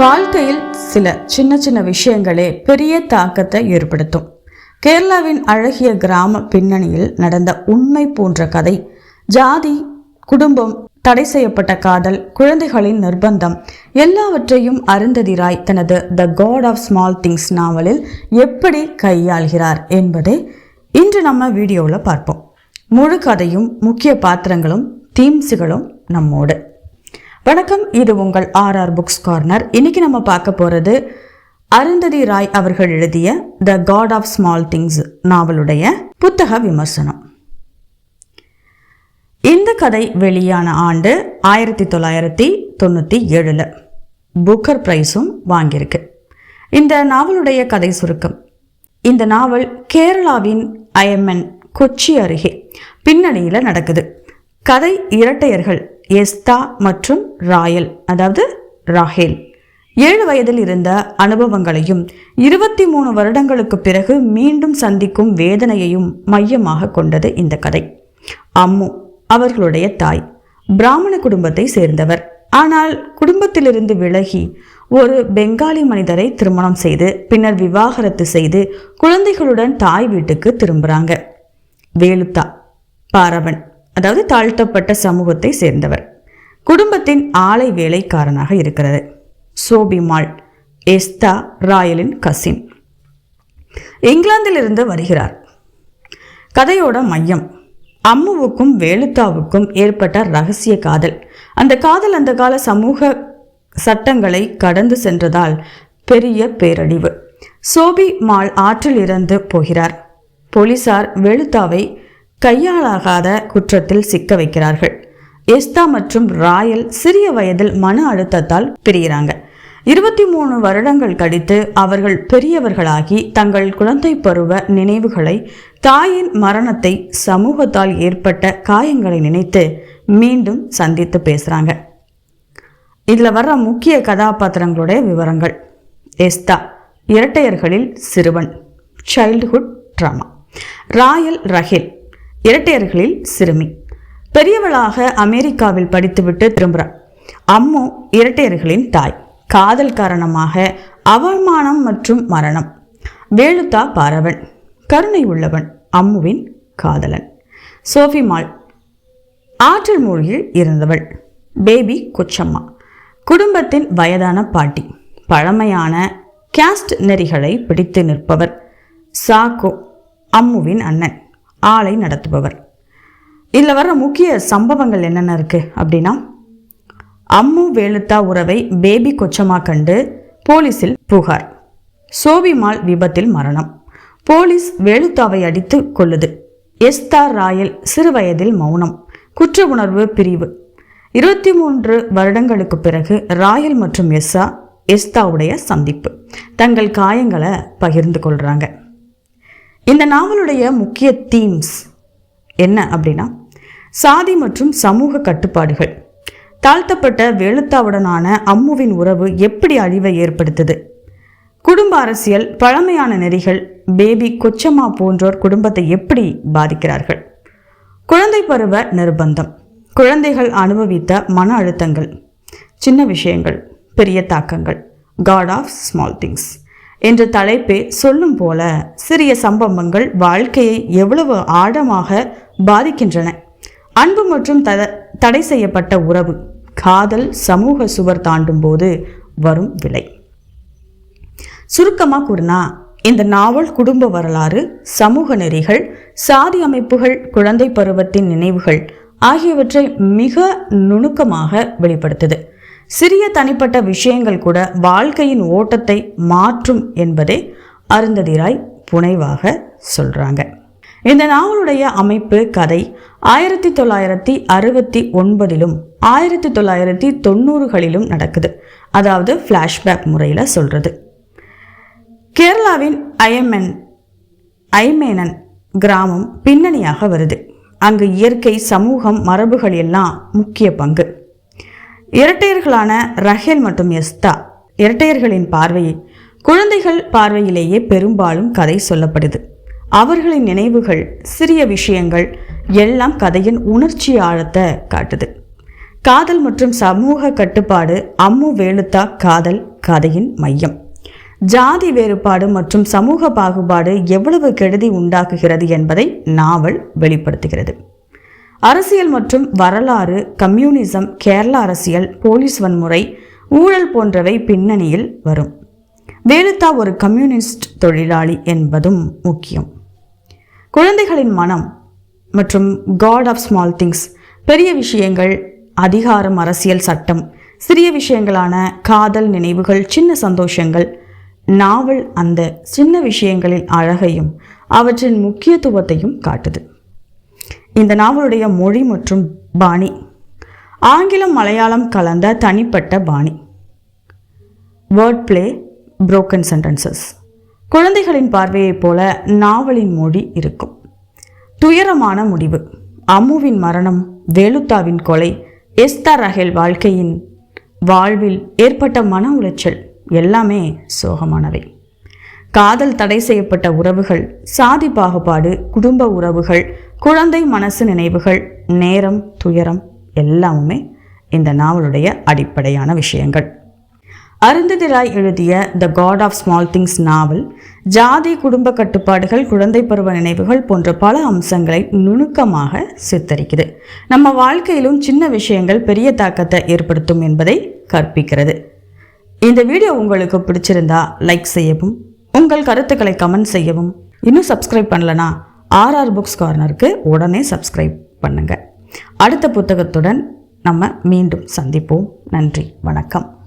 வாழ்க்கையில் சில சின்ன சின்ன விஷயங்களே பெரிய தாக்கத்தை ஏற்படுத்தும். கேரளாவின் அழகிய கிராம பின்னணியில் நடந்த உண்மை போன்ற கதை ஜாதி குடும்பம் தடை செய்யப்பட்ட காதல் குழந்தைகளின் நிர்பந்தம் எல்லாவற்றையும் அருந்ததிராய் தனது the God of small things நாவலில் எப்படி கையாள்கிறார் என்பதை இன்று நம்ம வீடியோவில் பார்ப்போம். முழு கதையும் முக்கிய பாத்திரங்களும் தீம்ஸுகளும் நம்மோடு. வணக்கம் இது உங்கள் ஆர்ஆர் புக்ஸ் கார்னர் இன்னைக்கு நம்ம பார்க்க போகிறது அருந்ததி ராய் அவர்கள் எழுதிய the God of Small Things நாவலுடைய புத்தக விமர்சனம். இந்த கதை வெளியான ஆண்டு ஆயிரத்தி தொள்ளாயிரத்தி தொண்ணூற்றி ஏழில் புக்கர் பிரைஸும் வாங்கியிருக்கு. இந்த நாவலுடைய கதை சுருக்கம். இந்த நாவல் கேரளாவின் அயமன் கொச்சி அருகே பின்னணியில் நடக்குது. கதை இரட்டையர்கள் எஸ்தா மற்றும் ராயல் அதாவது ராஹேல் ஏழு வயதில் இருந்த அனுபவங்களையும் இருபத்தி மூணு வருடங்களுக்கு பிறகு மீண்டும் சந்திக்கும் வேதனையையும் மையமாக கொண்டது இந்த கதை. அம்மு அவர்களுடைய தாய் பிராமண குடும்பத்தை சேர்ந்தவர். ஆனால் குடும்பத்திலிருந்து விலகி ஒரு பெங்காலி மனிதரை திருமணம் செய்து பின்னர் விவாகரத்து செய்து குழந்தைகளுடன் தாய் வீட்டுக்கு திரும்புறாங்க. வேலுத்தா பாரவன். அதாவது தாழ்த்தப்பட்ட சமூகத்தை சேர்ந்தவர். குடும்பத்தின் ஆலை வேலைக்காரனாக இருக்கிறது. சோபிமால் எஸ்தா ராயலின் கசின். இங்கிலாந்திலிருந்து வருகிறார். கதையோட மையம். அம்முவுக்கும் வேலுத்தாவுக்கும் ஏற்பட்ட ரகசிய காதல். அந்த காதல் அந்த கால சமூக சட்டங்களை கடந்து சென்றதால் பெரிய பேரழிவு. சோபி மால் ஆற்றில் இறந்து போகிறார். போலீசார் வேலுத்தாவை கையாளாகாத குற்றத்தில் சிக்க வைக்கிறார்கள். எஸ்தா மற்றும் ராயல் சிறிய வயதில் மன அழுத்தத்தால் பிரிகிறாங்க. இருபத்தி மூணு வருடங்கள் கழித்து அவர்கள் பெரியவர்களாகி தங்கள் குழந்தை பருவ நினைவுகளை தாயின் மரணத்தை சமூகத்தால் ஏற்பட்ட காயங்களை நினைத்து மீண்டும் சந்தித்து பேசுகிறாங்க இதில் வர்ற முக்கிய கதாபாத்திரங்களுடைய விவரங்கள். எஸ்தா இரட்டையர்களில் சிறுவன். சைல்டுஹுட் ட்ராமா ராயல் ரஹில் இரட்டையர்களில் சிறுமி. பெரியவளாக அமெரிக்காவில் படித்துவிட்டு திரும்புகிறாள் அம்மு இரட்டையர்களின் தாய். காதல் காரணமாக அவமானம் மற்றும் மரணம். வேலுத்தா பாரவன். கருணை உள்ளவன் அம்முவின் காதலன். சோஃபிமாள் ஆற்றல் மூழ்கில் இருந்தவள். பேபி கொச்சம்மா. குடும்பத்தின் வயதான பாட்டி. பழமையான கேஸ்ட் நெறிகளை பிடித்து நிற்பவர். சாக்கோ அம்முவின் அண்ணன். ஆலை நடத்துபவர். இதில் வர்ற முக்கிய சம்பவங்கள் என்னென்ன இருக்குது அப்படின்னா அம்மு வேலுத்தா உறவை பேபி கொச்சமாக கண்டு போலீஸில் புகார். சோபிமால் விபத்தில் மரணம். போலீஸ் வேலுத்தாவை அடித்து கொள்ளுது எஸ்தா ராயல் சிறுவயதில் மௌனம். குற்ற உணர்வு பிரிவு. இருபத்தி மூன்று வருடங்களுக்கு பிறகு ராயல் மற்றும் எஸ்ஸா எஸ்தாவுடைய சந்திப்பு. தங்கள் காயங்களை பகிர்ந்து கொள்கிறாங்க இந்த நாவலுடைய முக்கிய தீம்ஸ் என்ன அப்படின்னா சாதி மற்றும் சமூக கட்டுப்பாடுகள். தாழ்த்தப்பட்ட வேலுத்தாவுடனான அம்முவின் உறவு எப்படி அழிவை ஏற்படுத்துது? குடும்ப அரசியல் பழமையான நெறிகள் பேபி கொச்சம்மா போன்றோர் குடும்பத்தை எப்படி பாதிக்கிறார்கள்? குழந்தை பருவ நிர்பந்தம். குழந்தைகள் அனுபவித்த மன அழுத்தங்கள். சின்ன விஷயங்கள் பெரிய தாக்கங்கள். காட் ஆஃப் ஸ்மால் திங்ஸ் என்ற தலைப்பே சொல்லும் போல சிறிய சம்பவங்கள் வாழ்க்கையை எவ்வளவு ஆழமாக பாதிக்கின்றன. அன்பு மற்றும் தட தடை செய்யப்பட்ட உறவு காதல் சமூக சுவர் தாண்டும் போது வரும் விலை. சுருக்கமாக கூறினா இந்த நாவல் குடும்ப வரலாறு சமூக நெறிகள் சாதி அமைப்புகள் குழந்தை பருவத்தின் நினைவுகள் ஆகியவற்றை மிக நுணுக்கமாக வெளிப்படுத்துது. சிறிய தனிப்பட்ட விஷயங்கள் கூட வாழ்க்கையின் ஓட்டத்தை மாற்றும் என்பதே அருந்ததிராய் புனைவாக சொல்றாங்க. இந்த நாவலுடைய அமைப்பு கதை ஆயிரத்தி தொள்ளாயிரத்தி அறுபத்தி ஒன்பதிலும் ஆயிரத்தி தொள்ளாயிரத்தி தொண்ணூறுகளிலும் நடக்குது. அதாவது ஃப்ளாஷ்பேக் முறையில் சொல்றது. கேரளாவின் அயமென் ஐமேனன் கிராமம் பின்னணியாக வருது. அங்கு இயற்கை சமூகம் மரபுகள் எல்லாம் முக்கிய பங்கு. இரட்டையர்களான ரஹேல் மற்றும் எஸ்தா. இரட்டையர்களின் பார்வையை குழந்தைகள் பார்வையிலேயே பெரும்பாலும் கதை சொல்லப்படுது. அவர்களின் நினைவுகள் சிறிய விஷயங்கள் எல்லாம் கதையின் உணர்ச்சி ஆழத்தை காட்டுது. காதல் மற்றும் சமூக கட்டுப்பாடு அம்மு வேலுத்தா காதல் கதையின் மையம். ஜாதி வேறுபாடு மற்றும் சமூக பாகுபாடு எவ்வளவு கெடுதி உண்டாக்குகிறது என்பதை நாவல் வெளிப்படுத்துகிறது. அரசியல் மற்றும் வரலாறு கம்யூனிசம் கேரள அரசியல் போலீஸ் வன்முறை ஊழல் போன்றவை பின்னணியில் வரும். வேலுத்தா ஒரு கம்யூனிஸ்ட் தொழிலாளி என்பதும் முக்கியம். குழந்தைகளின் மனம் மற்றும் காட் ஆஃப் ஸ்மால் திங்ஸ் பெரிய விஷயங்கள் அதிகாரம் அரசியல் சட்டம் சிறிய விஷயங்களான காதல் நினைவுகள் சின்ன சந்தோஷங்கள் நாவல் அந்த சின்ன விஷயங்களின் அழகையும் அவற்றின் முக்கியத்துவத்தையும் காட்டுது. இந்த நாவலுடைய மொழி மற்றும் பாணி. ஆங்கிலம் மலையாளம் கலந்த தனிப்பட்ட பாணி. வேர்ட் பிளே புரோக்கன் சென்டென்சஸ் குழந்தைகளின் பார்வையைப் போல நாவலின் மொழி இருக்கும். துயரமான முடிவு. அம்முவின் மரணம் வேலுத்தாவின் கொலை எஸ்தர் ரஹேல் வாழ்க்கையின் வாழ்வில் ஏற்பட்ட மன உளைச்சல் எல்லாமே சோகமானவை. காதல் தடை செய்யப்பட்ட உறவுகள் சாதி பாகுபாடு குடும்ப உறவுகள் குழந்தை மனசு நினைவுகள் நேரம் துயரம் எல்லாமுமே இந்த நாவலுடைய அடிப்படையான விஷயங்கள். அருந்ததி ராய் எழுதிய the God of Small Things நாவல் ஜாதி குடும்ப கட்டுப்பாடுகள் குழந்தை பருவ நினைவுகள் போன்ற பல அம்சங்களை நுணுக்கமாக சித்தரிக்குது. நம்ம வாழ்க்கையிலும் சின்ன விஷயங்கள் பெரிய தாக்கத்தை ஏற்படுத்தும் என்பதை கற்பிக்கிறது. இந்த வீடியோ உங்களுக்கு பிடிச்சிருந்தா லைக் செய்யவும் உங்கள் கருத்துக்களை கமெண்ட் செய்யவும். இன்னும் சப்ஸ்கிரைப் பண்ணலனா ஆர்ஆர் புக்ஸ் கார்னருக்கு உடனே சப்ஸ்கிரைப் பண்ணுங்கள் அடுத்த புத்தகத்துடன் நம்ம மீண்டும் சந்திப்போம். நன்றி வணக்கம்.